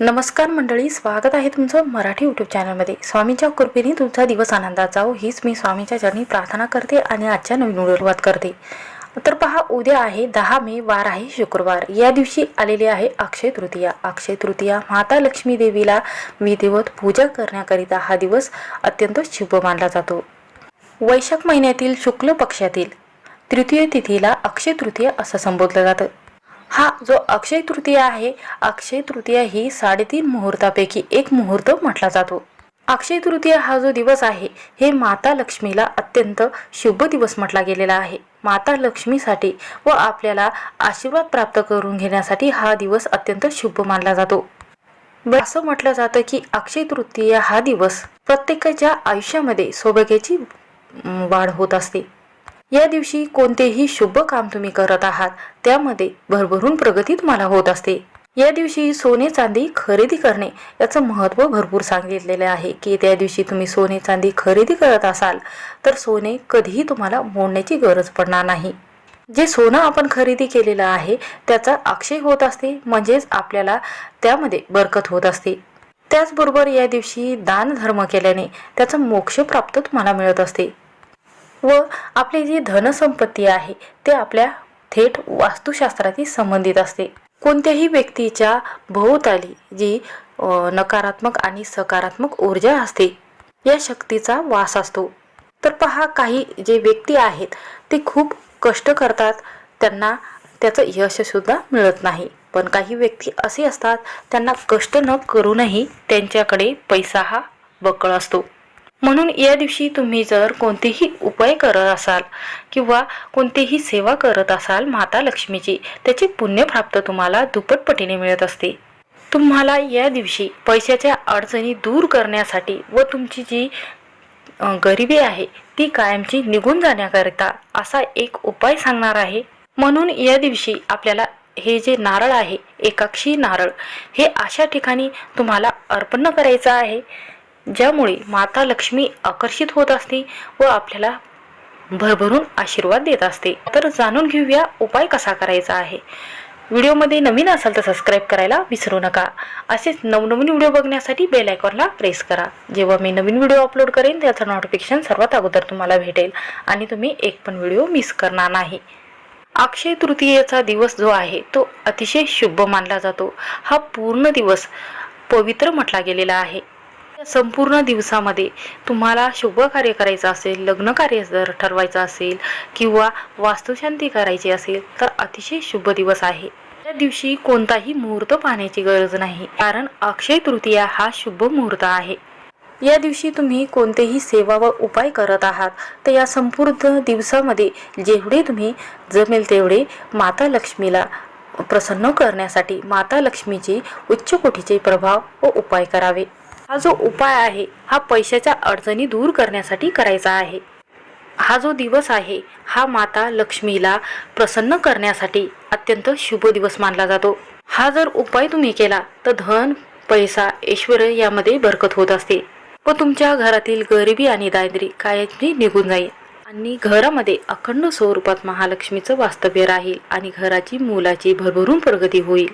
नमस्कार मंडळी स्वागत आहे तुमचं मराठी यूट्यूब चॅनलमध्ये स्वामींच्या कृपेने तुमचा दिवस आनंदात जावो हीच मी स्वामींच्या चरणी प्रार्थना करते आणि आजच्या नवीन सुरुवात करते. तर पहा उद्या आहे दहा मे वार आहे शुक्रवार. या दिवशी आलेली आहे अक्षय तृतीया. अक्षय तृतीया माता लक्ष्मी देवीला विधिवत पूजा करण्याकरिता हा दिवस अत्यंत शुभ मानला जातो. वैशाख महिन्यातील शुक्ल पक्षातील तृतीय तिथीला अक्षय तृतीया असं संबोधलं जातं. हा जो अक्षय तृतीया आहे अक्षय तृतीया ही साडेतीन मुहूर्तापैकी एक मुहूर्त म्हटला जातो. अक्षय तृतीया हा जो दिवस आहे हे माता लक्ष्मीला अत्यंत शुभ दिवस म्हटला गेलेला आहे. माता लक्ष्मीसाठी व आपल्याला आशीर्वाद प्राप्त करून घेण्यासाठी हा दिवस अत्यंत शुभ मानला जातो. असं म्हटलं जातं की अक्षय तृतीया हा दिवस प्रत्येकाच्या आयुष्यामध्ये सौभाग्याची वाढ होत असते. या दिवशी कोणतेही शुभ काम तुम्ही करत आहात त्यामध्ये भरभरून प्रगती तुम्हाला होत असते. या दिवशी सोने चांदी खरेदी करणे याचं महत्त्व भरपूर सांगितलेलं आहे की त्या दिवशी तुम्ही सोने चांदी खरेदी करत असाल तर सोने कधीही तुम्हाला मोडण्याची गरज पडणार नाही. जे सोनं आपण खरेदी केलेलं आहे त्याचा अक्षय होत असते म्हणजेच आपल्याला त्यामध्ये बरकत होत असते. त्याचबरोबर या दिवशी दान धर्म केल्याने त्याचा मोक्ष प्राप्त तुम्हाला मिळत असते. व आपली जी धनसंपत्ती आहे ते आपल्या थेट वास्तुशास्त्राशी संबंधित असते. कोणत्याही व्यक्तीच्या भोवताली जी नकारात्मक आणि सकारात्मक ऊर्जा असते या शक्तीचा वास असतो. तर पहा काही जे व्यक्ती आहेत ते खूप कष्ट करतात त्यांना त्याचं यशसुद्धा मिळत नाही. पण काही व्यक्ती असे असतात त्यांना कष्ट न करूनही त्यांच्याकडे पैसा हा बकळ असतो. म्हणून या दिवशी तुम्ही जर कोणतेही उपाय करत असाल किंवा कोणतीही सेवा करत असाल माता लक्ष्मीची त्याची पुण्यप्राप्त तुम्हाला दुप्पटपटीने मिळत असते. तुम्हाला या दिवशी पैशाच्या अडचणी दूर करण्यासाठी व तुमची जी गरिबी आहे ती कायमची निघून जाण्याकरिता असा एक उपाय सांगणार आहे. म्हणून या दिवशी आपल्याला हे जे नारळ आहे एकाक्षी नारळ हे अशा ठिकाणी तुम्हाला अर्पण करायचं आहे. ज्यामुळे माता लक्ष्मी आकर्षित होत असते व आपल्याला भरभरून आशीर्वाद देत असते. तर जाणून घेऊया उपाय कसा करायचा आहे. व्हिडिओमध्ये नवीन असाल तर सबस्क्राईब करायला विसरू नका. असेच नवनवीन व्हिडिओ बघण्यासाठी बेल आयकॉनला प्रेस करा. जेव्हा मी नवीन व्हिडिओ अपलोड करेन त्याचं नोटिफिकेशन सर्वात अगोदर तुम्हाला भेटेल आणि तुम्ही एक पण व्हिडिओ मिस करणार नाही. अक्षय तृतीयेचा दिवस जो आहे तो अतिशय शुभ मानला जातो. हा पूर्ण दिवस पवित्र म्हटला गेलेला आहे. संपूर्ण दिवसामध्ये तुम्हाला शुभ कार्य करायचं असेल लग्न कार्य जर ठरवायचं असेल किंवा वास्तुशांती करायची असेल तर अतिशय शुभ दिवस आहे. त्या दिवशी कोणताही मुहूर्त पाहण्याची गरज नाही कारण अक्षय तृतीया हा शुभ मुहूर्त आहे. या दिवशी तुम्ही कोणतेही सेवा व उपाय करत आहात तर या संपूर्ण दिवसामध्ये जेवढे तुम्ही जमेल तेवढे माता लक्ष्मीला प्रसन्न करण्यासाठी माता लक्ष्मीचे उच्च कोटीचे प्रभाव व उपाय करावे. हा जो उपाय आहे हा पैशाच्या अडचणी दूर करण्यासाठी करायचा आहे. हा जो दिवस आहे हा माता लक्ष्मीला प्रसन्न करण्यासाठी अत्यंत शुभ दिवस मानला जातो. हा जर उपाय तुम्ही केला तर धन पैसा ऐश्वर यामध्ये बरकत होत असते. व तुमच्या घरातील गरिबी आणि दारिद्र्य कायमची निघून जाईल. आणि घरामध्ये अखंड स्वरूपात महालक्ष्मीचं वास्तव्य राहील आणि घराची मुलाची भरभरून प्रगती होईल.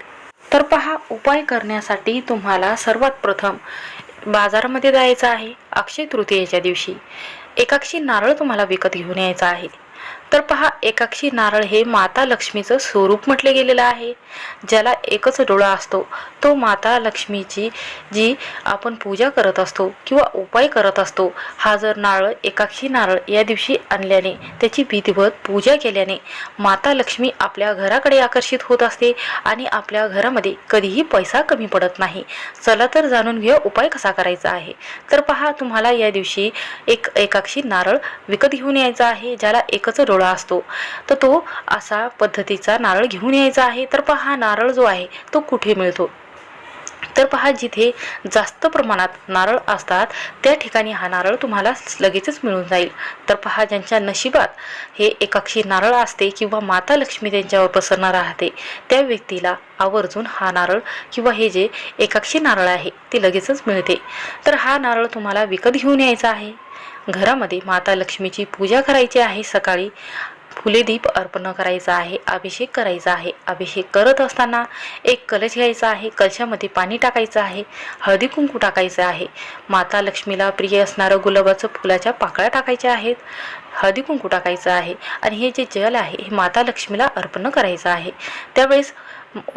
तर पहा उपाय करण्यासाठी तुम्हाला सर्वात प्रथम बाजारामध्ये जायचं आहे अक्षय तृतीयेच्या दिवशी. एकाक्षी नारळ तुम्हाला विकत घेऊन यायचं आहे. तर पहा एकाक्षी नारळ हे माता लक्ष्मीचं स्वरूप म्हटले गेलेलं आहे. ज्याला एकच डोळा असतो तो माता लक्ष्मीची जी आपण पूजा करत असतो किंवा उपाय करत असतो हा जर नारळ एकाक्षी नारळ या दिवशी आणल्याने त्याची विधिवत पूजा केल्याने माता लक्ष्मी आपल्या घराकडे आकर्षित होत असते आणि आपल्या घरामध्ये कधीही पैसा कमी पडत नाही. चला तर जाणून घ्या उपाय कसा करायचा आहे. तर पहा तुम्हाला या दिवशी एक एकाक्षी नारळ विकत घेऊन यायचा आहे ज्याला एकच डोळा असतो. तर तो असा पद्धतीचा नारळ घेऊन यायचा आहे. तर पहा हा नारळ जो आहे तो कुठे मिळतो? तर पहा जिथे जास्त प्रमाणात नारळ असतात त्या ठिकाणी हा नारळ तुम्हाला लगेचच मिळून जाईल. तर पहा ज्यांच्या नशिबात हे एकाक्षी नारळ असते किंवा माता लक्ष्मी त्यांच्यावर प्रसन्न राहते त्या व्यक्तीला आवर्जून हा नारळ किंवा हे जे एकाक्षी नारळ आहे ते लगेचच मिळते. तर हा नारळ तुम्हाला विकत घेऊन यायचा आहे. घरामध्ये माता लक्ष्मीची पूजा करायची आहे सकाळी. फुले दीप अर्पण करायचा आहे अभिषेक करायचा आहे. अभिषेक करत असताना एक कलश घ्यायचा आहे कलशामध्ये पाणी टाकायचं आहे हळदी कुंकू टाकायचं आहे. माता लक्ष्मीला प्रिय असणारं गुलाबाचं फुलाच्या पाकळ्या टाकायच्या आहेत. हळदी कुंकू टाकायचं आहे. आणि हे जे जल आहे हे माता लक्ष्मीला अर्पण करायचं आहे. त्यावेळेस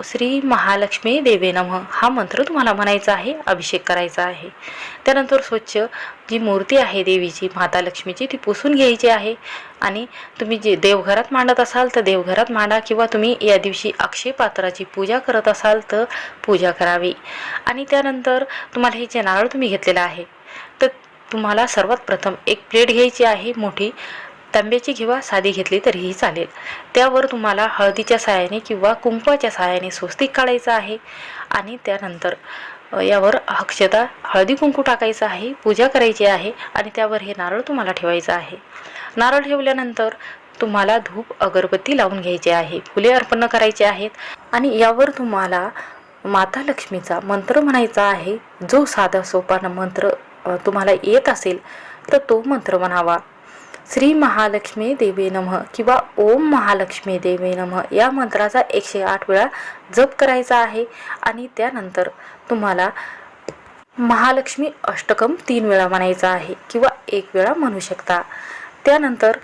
श्री महालक्ष्मी देवे नमः हा मंत्र तुम्हाला म्हणायचा आहे अभिषेक करायचा आहे. त्यानंतर स्वच्छ जी मूर्ती आहे देवीची माता लक्ष्मीची ती पुसून घ्यायची आहे. आणि तुम्ही जे देवघरात मांडत असाल तर देवघरात मांडा किंवा तुम्ही या दिवशी अक्षय पात्राची पूजा करत असाल तर पूजा करावी. आणि त्यानंतर तुम्हाला हे जे नारळ तुम्ही घेतलेलं आहे तर तुम्हाला सर्वात प्रथम एक प्लेट घ्यायची आहे मोठी तांब्याची किंवा साधी घेतली तरीही चालेल. त्यावर तुम्हाला हळदीच्या साहाय्याने किंवा कुंकवाच्या साहाय्याने स्वस्तिक काढायचं आहे आणि त्यानंतर यावर अक्षता हळदी कुंकू टाकायचं आहे पूजा करायची आहे आणि त्यावर हे नारळ तुम्हाला ठेवायचं आहे. नारळ ठेवल्यानंतर तुम्हाला धूप अगरबत्ती लावून घ्यायची आहे फुले अर्पण करायचे आहेत आणि यावर तुम्हाला माता लक्ष्मीचा मंत्र म्हणायचा आहे जो साधा सोपान मंत्र तुम्हाला येत असेल तर तो मंत्र म्हणावा. श्री महालक्ष्मी देवे नमः किंवा ओम महालक्ष्मी देवे नमः या मंत्राचा एकशे आठ वेळा जप करायचा आहे आणि त्यानंतर तुम्हाला महालक्ष्मी अष्टकम तीन वेळा म्हणायचा आहे किंवा एक वेळा म्हणू शकता. त्यानंतर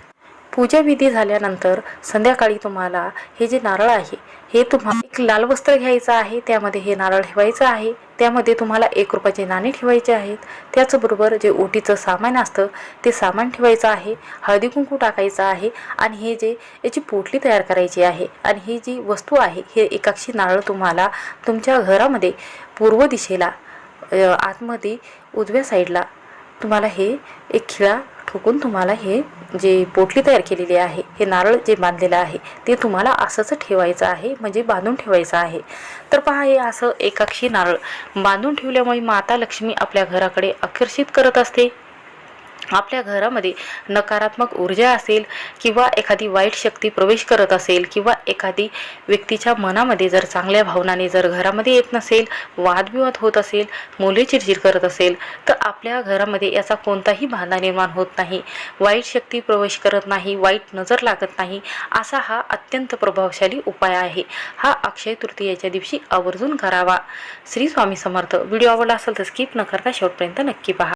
पूजाविधी झाल्यानंतर संध्याकाळी तुम्हाला हे जे नारळ आहे हे तुम्हाला एक लाल वस्त्र घ्यायचं आहे त्यामध्ये हे नारळ ठेवायचं आहे त्यामध्ये तुम्हाला एक रुपयाचे नाणे ठेवायचे आहेत. त्याचबरोबर जे ओटीचं सामान असतं ते सामान ठेवायचं आहे हळदी कुंकू टाकायचं आहे आणि हे जे याची पोटली तयार करायची आहे आणि ही जी वस्तू आहे हे एकाक्षी नारळ तुम्हाला तुमच्या घरामध्ये पूर्व दिशेला आतमध्ये उजव्या साईडला तुम्हाला हे एक खिळा ठोकून तुम्हाला हे जे पोटली तयार केलेली आहे हे नारळ जे बांधलेलं आहे ते तुम्हाला असंच ठेवायचं आहे म्हणजे बांधून ठेवायचं आहे. तर पहा हे असं एकाक्षी नारळ बांधून ठेवल्यामुळे माता लक्ष्मी आपल्या घराकडे आकर्षित करत असते. आपल्या घरामध्ये नकारात्मक ऊर्जा असेल किंवा एखादी वाईट शक्ती प्रवेश करत असेल किंवा एखादी व्यक्तीच्या मनामध्ये जर चांगल्या भावनाने जर घरामध्ये येत नसेल वादविवाद होत असेल मुले चिडचिड करत असेल तर आपल्या घरामध्ये याचा कोणताही बाधा निर्माण होत नाही. वाईट शक्ती प्रवेश करत नाही वाईट नजर लागत नाही असा हा अत्यंत प्रभावशाली उपाय आहे. हा अक्षय तृतीयेच्या दिवशी आवर्जून करावा. श्री स्वामी समर्थ. व्हिडिओ आवडला असेल तर स्किप न करता शेवटपर्यंत नक्की पहा.